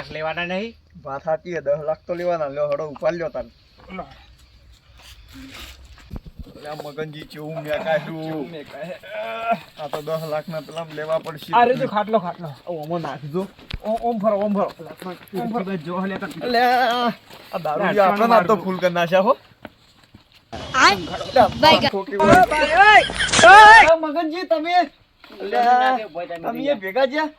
લાખ લેવાના નહીં. વાત સાચી છે દસ લાખ તો લેવાના લ્યો હડો ઉપાડ લ્યો તાન મગનજી ચેવું મેં કાઢ્યું. આ તો દસ લાખ ના પેલા લેવા પડશે. અરે રીતે ખાટલો ખાટલો. ઓમો નાખજો. ઓમ ઓમ ફરો ઓમ ફરો ઓમ ફરો. લે. આ દારૂ આપણને ના તો ફૂલ કરી નાખ્યા હો. મગનજી તમે? અલ્યા તમે ભેગા જ્યાં?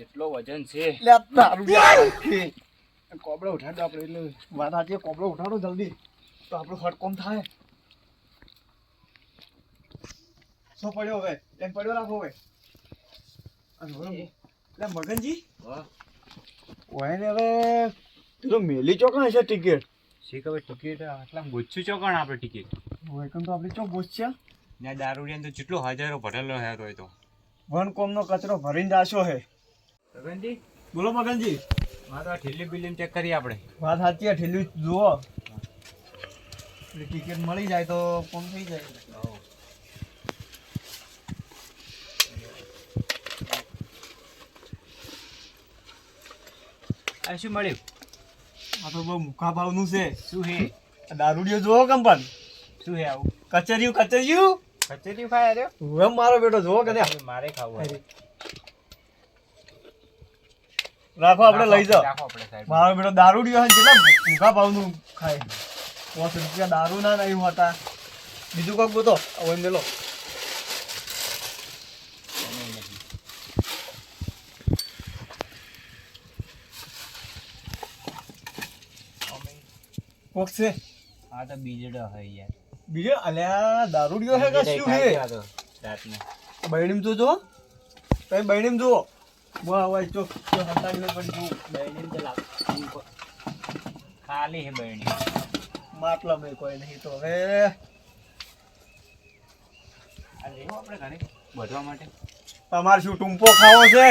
જેટલો વજન છે. કોબળો ઉઠાડો આપણે એટલે વાત આજે કોબળો ઉઠાડો જલ્દી. તો આપણું હટ કોમ થાય. શું પડ્યો હવે? એમ પડ્યો રાખો હવે. એટલે મગનજી? હા. ઓય ને હવે પેલો મેલી ચોકણ હશે ટિકિટ શી ખબર ટિકિટ આટલા ગુચ્છું ચોકણ આપણે ટિકિટ હોય કન તો આપણે ચોક પૂછ્યા ને દારૂડિયા તો જેટલો હજારો ભરેલો હે તો. વન કોમનો કચરો ભરીને જાશો હે. ગગનજી બોલો મગનજી. હા તો ઠેલી બિલ્લી ચેક કરીએ આપણે. વાત સાચી છે ઠેલી જુઓ. ટિકિટ મળી જાય તો કોમ થઈ જાય. આ શું મળ્યું? આ તો બહુ મુખા ભાવનું છે. શું હે દારૂડિયો જુઓ કંપન શું હે આવું? કચેરીયું કચેરીયું? કચેરી ખાય અરે હું મારો બેટો જુઓ કે મારે ખાવું. રાખો આપણે લઈ જાઓ. મારો બેટો દારૂડિયો હોય કેટલા ભૂખા ભાવનું ખાય. પાંચ રૂપિયા દારૂ ના નહીં હોતા. બીજું કોક ગોતો હવે મેલો. કોક છે? આ તો બીજડો હોય યાર. બીજો અલ્યા દારૂડિયો હે કે શું હે? રાતને. બૈણીમ તો જો કઈ બૈણીમ જુઓ. વાહ વાહ ચો ચો હટાડી પણ જુઓ બહેની તો લાગ ખાલી હે બહેની માટલા મેં કોઈ નહીં તો હવે. આ લેવું આપણે ઘરે બધવા માટે? તમારે શું ટૂંપો ખાવો છે?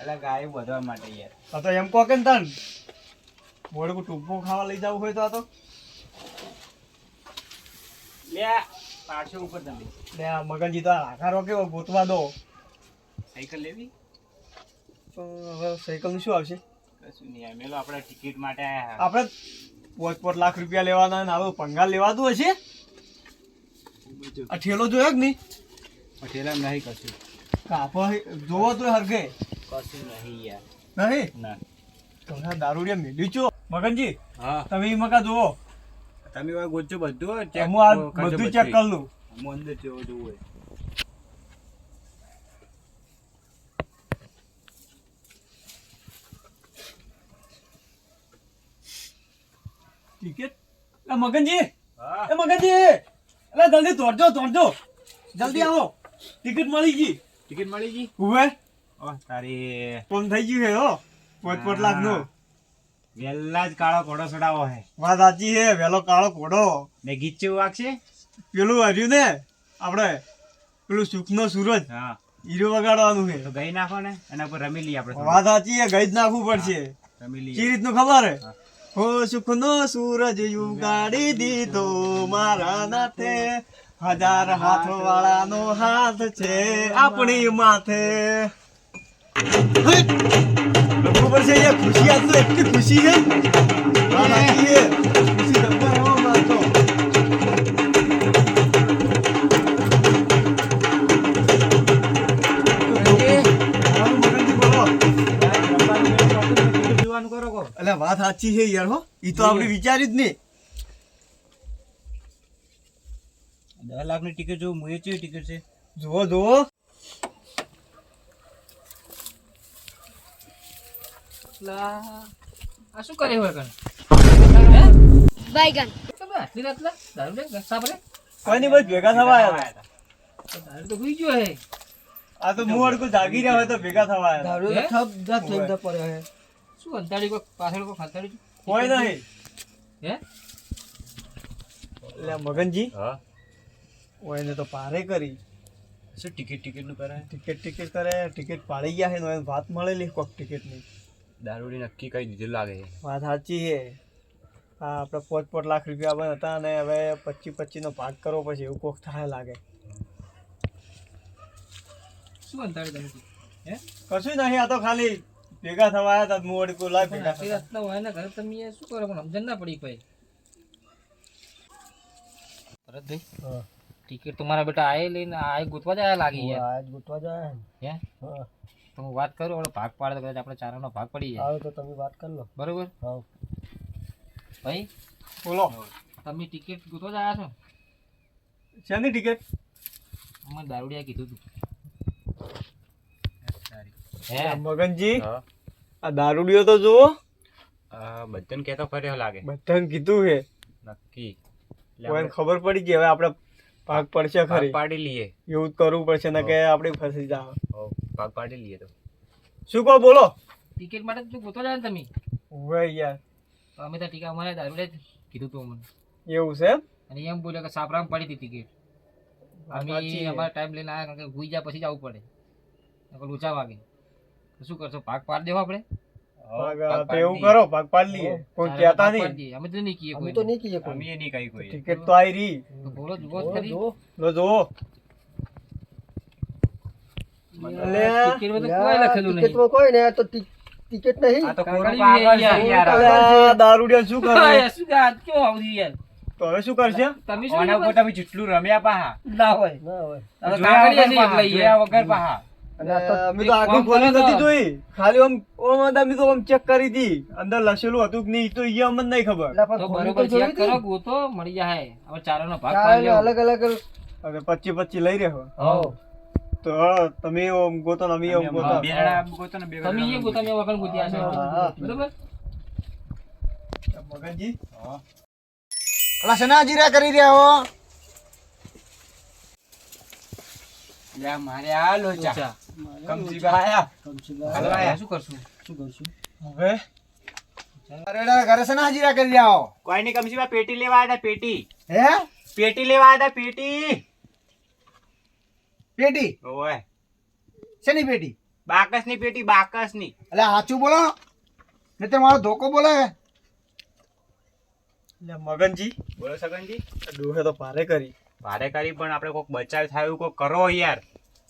એટલે ગાય બધવા માટે યાર. આ તો એમ કહો કે ને તન મોડે કો ટૂંપો ખાવા લઈ જવું હોય તો આ તો. લે પાડશો ઉપર તમે. લે આ મગનજી તો આખા રોકે ગોતવા દો. સાયકલ લેવી? હવે સાયકલનું શું આવશે? કશું નહીં મેલો આપણે ટિકિટ માટે આયા આપણે પોચ પોચ લાખ રૂપિયા લેવાના ને હવે પંગાલ લેવાતું હશે. આ ઠેલો જોયો કે નહીં? પટેલા નહીં કશું. કાપો જોવો તો હરગે. કશું નહીં યાર. નહીં? ના. તો દારૂડિયા મેલ્યું છો મગનજી હા. તમે મકા જુઓ. તમે ગોચો બધું ચેક હું આ બધું ચેક કરી લઉં હું અંદર જેવો જોવું ટિકિટ એ મગનજી હા. એ મગનજી એટલે જલ્દી દોડજો દોડજો. જલ્દી આવો. ટિકિટ મળી ગઈ. ટિકિટ મળી ગઈ? ઉવે ઓ તારી. કોમ થઈ ગયું હે હો. પોચ પોચ લાખનું વેલા જ કાળો ઘોડો ચડાવો હે. વાત સાચી હે વેલો કાળો ઘોડો. ને ગીચું વાગશે પેલું હર્યું ને આપણે પેલું સુખનો સૂરજ. હા. હીરો વગાડવાનું તો છે ગઈ નાખો ને એના પર રમી લઈએ આપણે. વાત સાચી હે ગઈ જ નાખવું પડશે. રમી કે લઈએ રીતનું ખબર હે. હા. સુખનો સૂરજ ઉગાડી દીધો મારા નાથે. હજાર હાથ વાળાનો હાથ છે આપણી માથે. ખબર છે ખુશી આજ તો એટલી ખુશી છે. ખુશી નથી, કરો કો એટલે વાત સાચી છે યાર હો. ઈ તો આપણે વિચાર્યું જ નહીં. દસ લાખની ટિકિટ જો મુએ ચેવી ટિકિટ છે? જુઓ જુઓ. આ શું કરે હોય કણ? બાયગન આટલી દારૂ લે ભરે કોઈ નહીં બસ ભેગા થવા આવ્યા હતા. દારૂ તો હોઈ ગયો હે. આ તો મું કો જાગી રહ્યા હોય તો ભેગા થવા આવ્યા હે? શું અંતાડી કોઈ પાછળ કોઈ ખાતાડી કોઈ નહીં. હે? એટલે મગનજી. હા. ઓયને તો પારે કરી. શું ટિકિટ ટિકિટનું કરાય ટિકિટ ટિકિટ કરે ટિકિટ પાડી ગયા છે ને ઓયને વાત મળેલી કોક ટિકિટની. દારૂડી નક્કી કઈ દીધું લાગે છે. વાત સાચી છે. હા આપણે પોચ પોચ લાખ રૂપિયા બંધ હતા અને હવે પચીસ પચીસ નો ભાગ કરવો પછી એવું કોક થાય લાગે. શું અંતાડી તમે? હે? કશું નહીં આ તો ખાલી ભેગા થવા આવ્યા હતા મોડ કોલા લાય ભેગા આટલી થતા. હોય ને ઘરે તમે શું કરો પણ સમજણ ના પડી ભાઈ ભરતભાઈ હા. ટિકિટ તમારા બેટા આય લઈને આય ગોતવા જાય લાગી યાર આય ગોતવા જાય હે? હા. તો હું વાત કરું આપણે ભાગ પાડે તો કદાચ આપણે ચારાનો ભાગ પડી જાય. આવે તો તમે વાત કરી લો. બરોબર? હા. ભાઈ બોલો. તમે ટિકિટ ગોતવા જ આયા છો? શેની ટિકિટ અમે દારૂડિયા કીધું હતું. હે? મગનજી આ દારૂડિયો તો જુઓ. બધાને કહેતો ફર્યો લાગે. બધાને કીધું છે. નક્કી. એટલે કોઈને ખબર પડી ગઈ હવે આપણે ભાગ પડશે ખરી. પાડી લઈએ. એવું કરવું પડશે ને કે આપણે ફસી જાવ. હો, ભાગ પાડી લઈએ તો. શું કહો બોલો. ટિકિટ માટે તું ગોતો જાય ને તમે. હવે યાર. અમે તો ટિકિટ અમારે દારૂડે જ કીધું તું અમને. એવું છે અને એમ બોલ્યો કે સાપરામ પડી હતી ટિકિટ. અમે અમારા ટાઈમ લઈને આવ્યા કારણ કે ગુઈ જાય પછી જવું પડે. નકર ઊંચા વાગે. તો શું કરશો ભાગ પાડ દેવો આપણે? એવું કરો ભાગ પાડ લઈએ. કોઈ કહેતા નહીં. અમે તો નહીં કહીએ અમે કોઈ. તો નહીં કહીએ કોઈ. અમે નહીં કહી કોઈ. ટિકિટ તો આવી રહી. તો બોલો જુઓ જ જો, ખરી. જો. લો જુઓ તો કોઈ નહીં. ને તો ટિકિટ નહીં. આ તો કોરું કાકડી યાર, છે યાર. અલ્યા, દારૂડિયા શું કરે? હા, શું કે આ કેવું યાર. તો શું કરશે? તમે શું આના કીધું? ઉપર જેટલું રમ્યા પાહા. ના હોય. વગર પાહા, અમે તો આગળ ખોલી નથી જોઈ. ખાલી આમ ઓમ અમે તો આમ ચેક કરી હતી અંદર લખેલું હતું કે નહીં તો ઈ અમને નહીં ખબર. તો બરોબર ચેક કરો ગોતો મળી જાય. હવે ચારોનો ભાગ ચાર પાડી ને લેવો. અલગ અલગ હવે પચી પચી લઈ રહ્યો. હોવ. તો તમે ઓમ ગોતો ને અમે ઓમ ગોતો. બે ગોતો ને બે તમે એ ગોતો મેં વગર ગોત્યા છે હા, હા. બરોબર? મગનજી? અલા શેના જીરા કરી રહ્યા હો? લે મારે આ લોચા. લોચા. કમસી આયા હાલો, આ શું કરશું? હવે? અરેડા ઘરે શેના જીરા કરી રહ્યા હો? કોઈ નહીં કમસી પેટી લેવા આવ્યા પેટી. હે? પેટી લેવા આવ્યા પેટી. પેટી? ઓય. શેની પેટી? બાકસની પેટી બાકસની એટલે સાચું બોલો? નહીં મારો ધોકો બોલે. મગનજી. બોલો સગનજી. ડોહે તો ભારે કરી. ભારે કરી પણ આપણે કોઈક બચાવ થાય એવું કોઈક કરો યાર.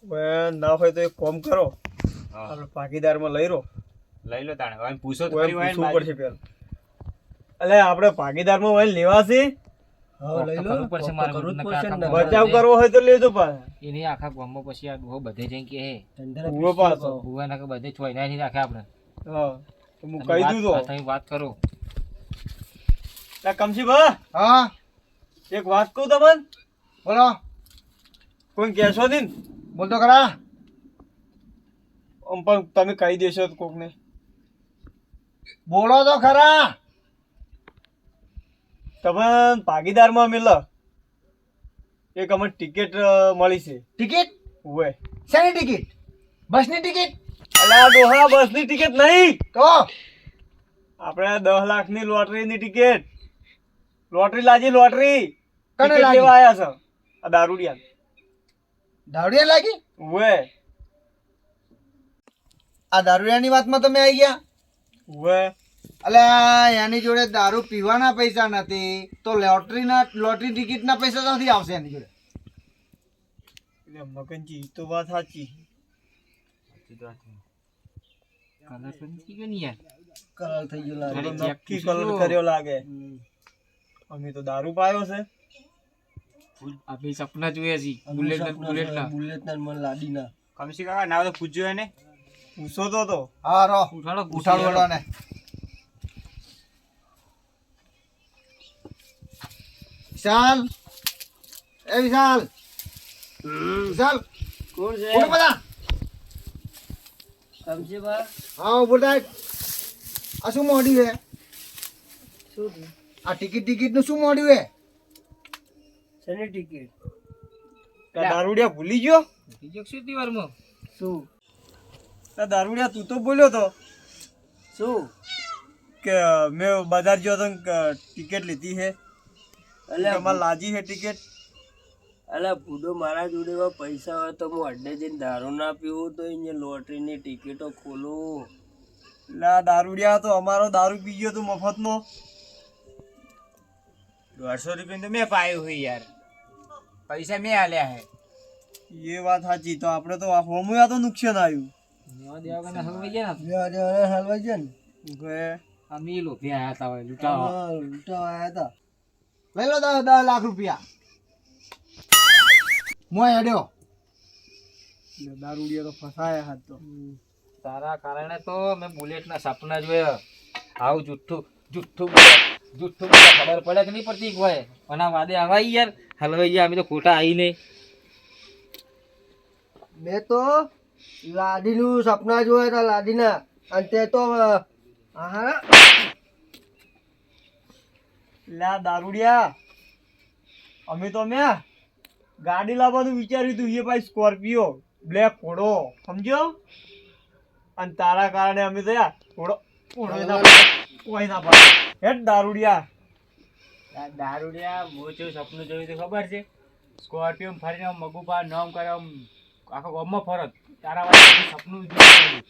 ના હોય તો એક કોમ કરો. હા, ભાગીદારમાં લઈ રહો. લઈ લો તાણે. હવે પૂછો તો ફરી ખરી હોય ને પૂછવું બાજુ. પડશે પેલા એટલે આપણે ભાગીદારમાં હોય લેવાશે. હા લઈ લો. પડશે મારે કરવું જ નકર પડશે ને. આખા બચાવ કરવો હોય તો લેજો પાછા એની આખા ગામમાં પછી આ ડોહો બધે જઈને કે હે ધંધાના પાછો. આપો. ભુવા નાખે બધે છોયના નહીં રાખે આપણે. હા. તો હું કહી વાત- દીધું તમે વાત કરો. તો કમશીભા હા. એક વાત કહું તમને? બોલો. કોઈ કહેશો નહીં? ને? બોલ તો ખરા. આમ પણ તમે કહી દેશો તો કોકને. બોલો તો ખરા. તમે ભાગીદારમાં મિલ. એક અમને ટિકિટ મળી છે. ટિકિટ? હોય શેની ટિકિટ? બસની ટિકિટ? અલા ડોહા બસની ટિકિટ નહીં. તો? આપણે દસ લાખની લોટરીની ટિકિટ. લોટરી લાજી લોટરી. કને લાગી? લેવા આયા છે. આ દારૂડિયા દારૂડિયા લાગી? વે આ દારૂડિયાની વાતમાં તમે આવી ગયા? વે અલે એની જોડે દારૂ પીવાના પૈસા નથી તો લોટરીના લોટરી ટિકિટના પૈસા ક્યાંથી આવશે એની જોડે? એટલે મગનજી તો વાત સાચી. કલર તો નથી ગયો ને યાર? કલર થઈ ગયો લાગે. નક્કી કલર કર્યો લાગે. અમે તો દારૂ પાયો છે. આપણે સપના જોઈએ છે બુલેટ ના બુલેટ ના. બુલેટના મન લાડી ના. કમસી કાકા ના તો પૂછજો એને. પૂછો તો તો. હા રો ઉઠાડો ઉઠાડો વડોને. વિશાલ. એ વિશાલ. વિશાલ. કોણ ઉઠ બધા. હા ઊભો થાય. આ શું મોડ્યું છે? આ ટિકિટ ટિકિટનું શું મોડ્યું છે? શેની ટિકિટ દારૂડિયા ભૂલી ગયો? બીજો શું દીવારમાં શું? દારૂડિયા તું તો બોલ્યો તો. શું? કે મેં બજાર ગયો તો ટિકિટ લીધી છે એટલે અમારે લાજી છે ટિકિટ અલા ભૂડો મારા જોડે પૈસા હોય તો હું અડ્ડે જઈને દારૂ ના પીવું તો અહીંયા લોટરીની ટિકિટો ખોલું. એટલે દારૂડિયા તો અમારો દારૂ પી ગયો તો મફતનો. દોઢસો રૂપિયા તો મેં પાયો હોય યાર. પૈસા મેં આલ્યા હે. એ વાત સાચી તો આપણે તો આ હોમું આ તો નુકસાન આવ્યું. ને ને? લાખ રૂપિયા. મોય હેડ્યો. દારૂડિયા તો ફસાયા હાથ તો. તારા કારણે તો મેં બુલેટના સપના જોયા. આવું જુઠ્ઠું જુઠ્ઠું જુઠ્ઠું ખબર પડે કે નહીં પડતી કોઈ આ વાદે આવા યાર. હલવાઈ ગયા અમે તો ખોટા આવી નહીં મેં તો લાડીનું સપના જોયા હતા લાડીના. અને તે તો હા લા દારૂડિયા. અમે તો મેં ગાડી લાવવાનું વિચાર્યું હતું. એ ભાઈ સ્કોર્પિયો બ્લેક ઘોડો સમજ્યો? અને તારા કારણે અમે તો યાર ઘોડો ઘોડો ના પાડે, કોઈ ના હેડ દારૂડિયા. દારૂડિયા, હું સપનું જોયું તો ખબર છે? સ્કોર્પિયો ફરીને મગુપા નામ કરે આખો ગામમાં ફરત. તારા સપનું જોયું